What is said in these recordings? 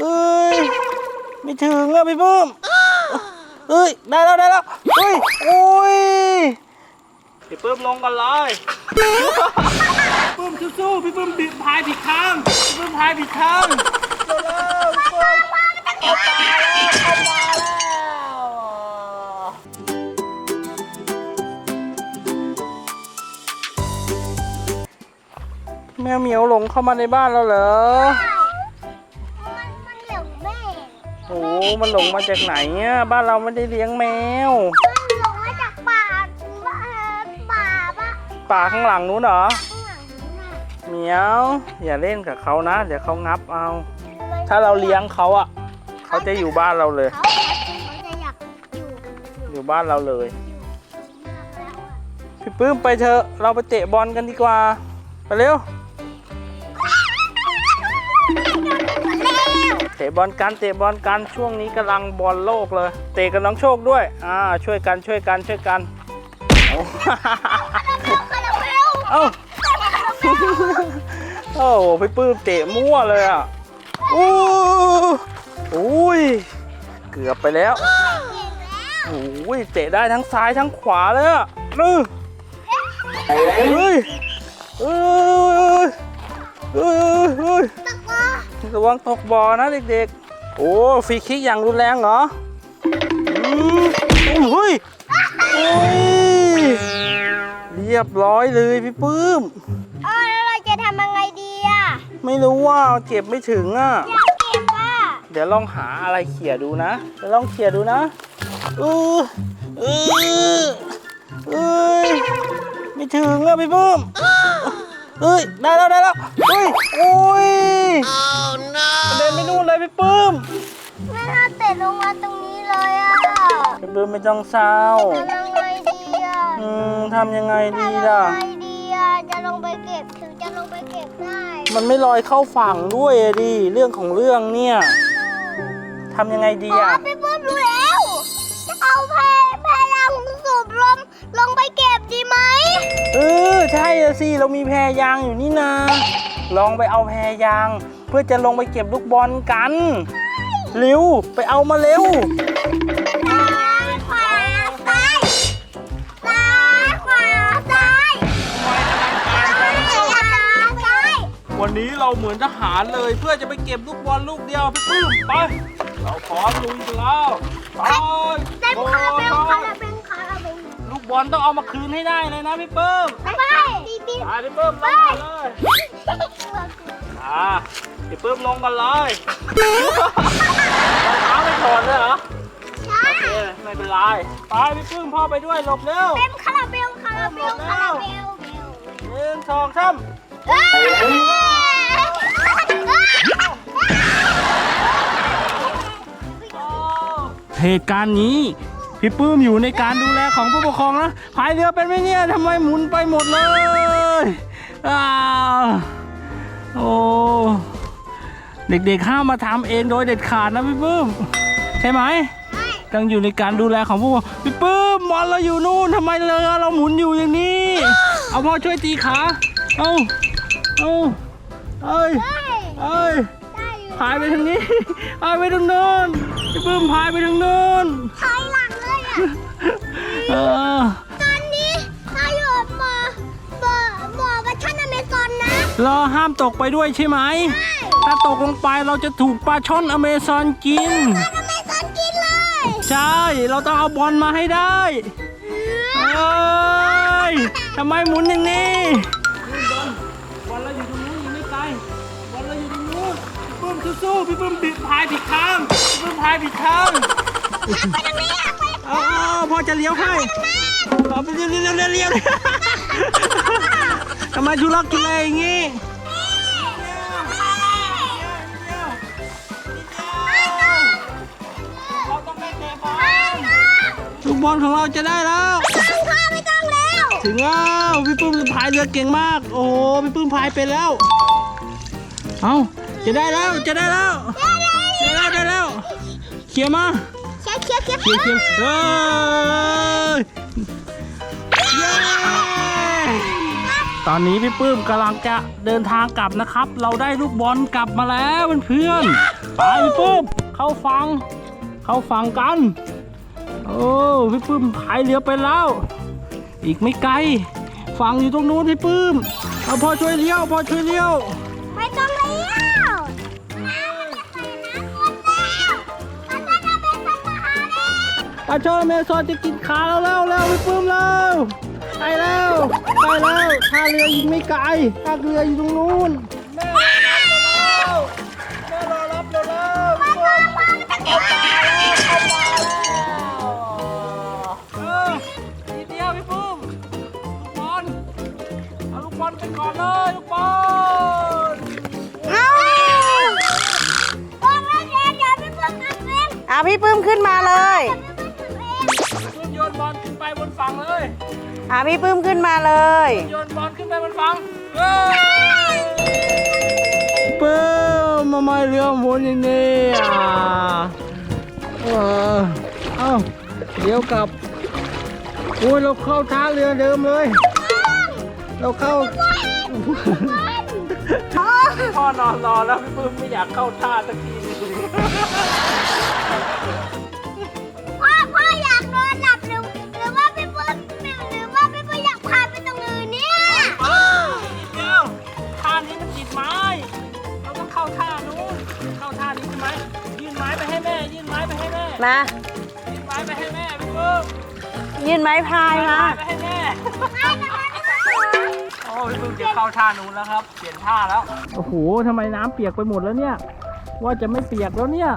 เอ้ยไม่ถึงอะพี่ปื้มเอ้ยได้แล้วได้แล้วเฮ้ยโอ้ยพี่ปื้มลงกันเลยพี่ปื้มสู้ๆพี่ปื้มบิดพายผิดทางพี่ปื้มพายผิดทางเร็วๆพี่ปื้มเข้ามาแล้วเข้ามาแล้วแมวเหมียวหลงเข้ามาในบ้านเราเหรอ โอ้โหมันหลงมาจากไหนอะบ้านเราไม่ได้เลี้ยงแมว มันหลงมาจากป่าป่าป่าปะป่าข้างหลังนู้นเหรอข้างหลังนู้นน่ะเหมียว อย่าเล่นกับเขานะ เดี๋ยวเขางับเอาถ้าเราเลี้ยงเขาอะ เขาจะอยู่บ้านเราเลย เขาเขาจะอยากอยู่อยู่อยู่บ้านเราเลย มากแล้วอะพี่ปื้มไปเถอะ เราไปเตะบอลกันดีกว่า ไปเร็ว บอลกันเตะบอลกันช่วงนี้กำลังบอลโลกเลย เตะกับน้องโชคด้วยอ่าช่วยกันช่วยกันช่วยกันโอ้เอ้าโอ้โหพี่ปื้มเตะมั่วเลยอะอู้อุ้ยเกือบไปแล้วโอ้ยเตะได้ทั้งซ้ายทั้งขวาเลยอะนึเฮ้ยเฮ้ยเฮ้ยเฮ้ยเฮ้ย ระวังตกบ่อนะเด็กๆ โอ้ฟรีคิกอย่างรุนแรงเหรออืมโอ้ยเฮ้ย เรียบร้อยเลยพี่ปื้ม เออแล้วเราจะทำยังไงดีอะไม่รู้ว่าเก็บไม่ถึงอะ อยากเก็บอะเดี๋ยวลองหาอะไรเขี่ยดูนะเดี๋ยวลองเขี่ยดูนะเออเออเอ้ยไม่ถึงอะพี่ปื้ม เอ้ยได้แล้วได้แล้วเฮ้ยโอ้ยกระเด็นไปนู่นเลยพี่ปื้มไม่น่าเตะลงมาตรงนี้เลยอะพี่ปื้มไม่ต้องเศร้าทำยังไงดีอะอืมทำยังไงดีทำยังล่ะไงดีอะจะลงไปเก็บถึงจะลงไปเก็บได้มันไม่ลอยเข้าฝั่งด้วยอะดิเรื่องของเรื่องเนี่ยทำยังไงดีอ๋ออะ พี่ปื้ เออใช่อะสิเรามีแพรยางอยู่นี่นาลองไปเอาแพรยาง เพื่อจะลงไปเก็บลูกบอลกันเร็วไปเอามาเร็วซ้ายขวาซ้ายซ้ายขวาซ้ายซ้ายขวาซ้ายวันนี้เราเหมือนทหารเลยเพื่อจะไปเก็บลูกบอลลูกเดียวพี่ปื้มไป เราพร้อมลุยกันแล้วไปเต็มคาราเบลคาราเบล บอลต้องเอามาคืนให้ได้เลยนะพี่ปื้มไปดีดีไปพี่ปื้มลงมาเลยอ่าพี่ปื้มลงกันเลยรองเท้าไม่ถอดเลยเหรอใช่โอเคไม่เป็นไรไปพี่ปื้มพ่อไปด้วยหลบเร็วเต็มคาราเบลคาราเบลคาราเบลหนึ่งสองสามเอ้ยเหตุการณ์นี้ พี่ปื้มอยู่ในการดูแลของผู้ปกครองนะพายเรือเป็นไหมเนี่ยทำไมหมุนไปหมดเลยอ้าวโอ้เด็กๆห้ามมาทำเองโดยเด็ดขาดนะพี่ปื้มใช่ไหมต้องอยู่ในการดูแลของผู้ปกครองพี่ปื้มบอลเราอยู่นู่นทำไมเรือเราหมุนอยู่อย่างนี้ เอาพ่อช่วยตีขาเอาเอาเอ้ยเอ้ยได้อยู่พายไปทางนี้พายไปทางโน้นพี่ปื้มพายไปทางโน้นถอยหลังเลยอะ เออตอนนี้ถ้าอยู่หมอหมอหมอประชันอเมซอนนะเราห้ามตกไปด้วยใช่ไหม ถ้าตกลงไปเราจะถูกปลาช่อนอเมซอนกิน อเมซอนกินเลยใช่ เราต้องเอาบอลมาให้ได้เอ้ยทำไมหมุนอย่างนี้ บอลเราอยู่ตรงนู้นยังไม่ไกลบอลเราอยู่ตรงนู้นพี่ปื้มสู้ๆพี่ปื้มบิดพายผิดทางพี่ปื้มพายผิดทาง ไปทางนี้อะไปเอาเอา พ่อจะเลี้ยวให้เอาไปเลี้ยวเลี้ยวเลี้ยวเลี้ยวทำไมทุลักทุเลอย่างงี้เราต้องไปเตะบอลลูกบอลของเราจะได้แล้วทางพ่อไม่ต้องแล้วถึงแล้วพี่ปื้มพายเรือเก่งมาก โอ้โหพี่ปื้มพายเป็นแล้ว เอาจะได้แล้วจะได้แล้ว ได้แล้วได้แล้วเขี่ยร์มา เคียวเคียวเคี้ยวเฮ้ยเย้ตอนนี้พี่ปื้มกำลังจะเดินทางกลับนะครับ เราได้ลูกบอลกลับมาแล้วเพื่อนๆไปพี่ปื้มเข้าฟัง เข้าฟังกัน โอ้พี่ปื้มพายเรือไปแล้ว อีกไม่ไกลฝั่งอยู่ตรงนู้นพี่ปื้มเอาพอช่วยเลี้ยวพอช่วยเลี้ยว กปลาช่อนเมซอนจะกินขาเราแล้วเร็วพี่ปื้มเร็วไปแล้วไปแล้วท่าเรือยิงไม่ไกลท่าเรืออยู่ตรงนู้นแม่รอรับเราแล้วแม่รอรับเราแล้วพี่ปื้มมันจะกินเออทีเดียวพี่ปุ้มลูกบอลเอาลูกบอลไปก่อนเลยลูกบอลเอาพี่พิ่งทำเองอะพี่ปื้มขึ้นมาเลย บอลขึ้นไปบนฝั่งเลยอะพี่ปื้มขึ้นมาเลย โยนบอลขึ้นไปบนฝั่งเฮ้ยเปิ้มมาไม่เรือหมุนอย่างนี้อะเออเอ้าเดี๋ยวกลับโอ้ยเราเข้าท่าเรือเดิมเลย เราเข้า พ่อนอนรอแล้วพี่ปื้มไม่อยากเข้าท่าสักที ไม้ไปให้แม่ ยื่นไม้ไปให้แม่ มา ยื่นไม้ไปให้แม่พี่ปื้มยื่นไม้พายยื่นมา ไม้ไปให้แม่ โอ้พี่ปื้มจะเข้าท่านู้นแล้วครับ เปลี่ยนท่าแล้ว โอ้โหทำไมน้ำเปียกไปหมดแล้วเนี่ย ว่าจะไม่เปียกแล้วเนี่ย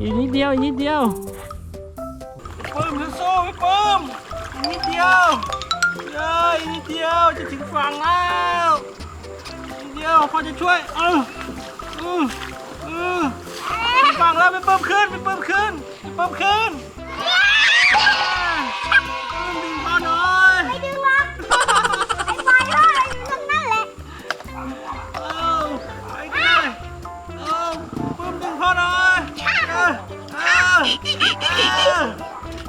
อีกนิดเดียว อีกนิดเดียวปื้มสู้ๆพี่ปื้มอีกนิดเดียวเย้ยอีกนิดเดียวจะถึงฝั่งแล้วอีกนิดเดียวพอจะช่วยเออเออเออ ขึ้นพี่มขึ้นดึงพ่อหน่อยไม่ดึงหรอกไอ้บอยล่ออยู่ตรงนั้นแหละเอาไปกันเลยเอาปื้มดึงพ่อหน่อยเออเออเออ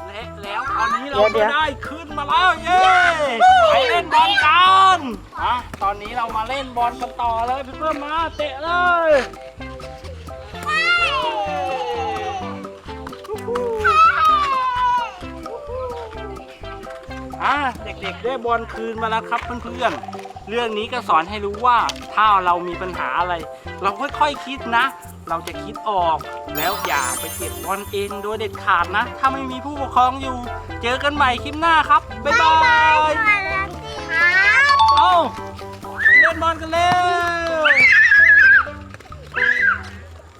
และแล้วตอนนี้เราก็ได้ขึ้นมาแล้วเย้ไปเล่นบอลกันอะตอนนี้เรามาเล่นบอลกันต่อเลยพี่เพิ่มมาเตะเลย ด็กๆได้บอลคืนมาแล้วครับเพื่อนๆ เรื่องนี้ก็สอนให้รู้ว่าถ้าเรามีปัญหาอะไร เราค่อยๆคิดนะ เราจะคิดออกแล้วอย่าไปเก็บบอลเองโดยเด็ดขาดนะ ถ้าไม่มีผู้ปกครองอยู่ เจอกันใหม่คลิปหน้าครับ บ๊ายบายสวัสดีครับเอ้าเล่นบอลกันเลย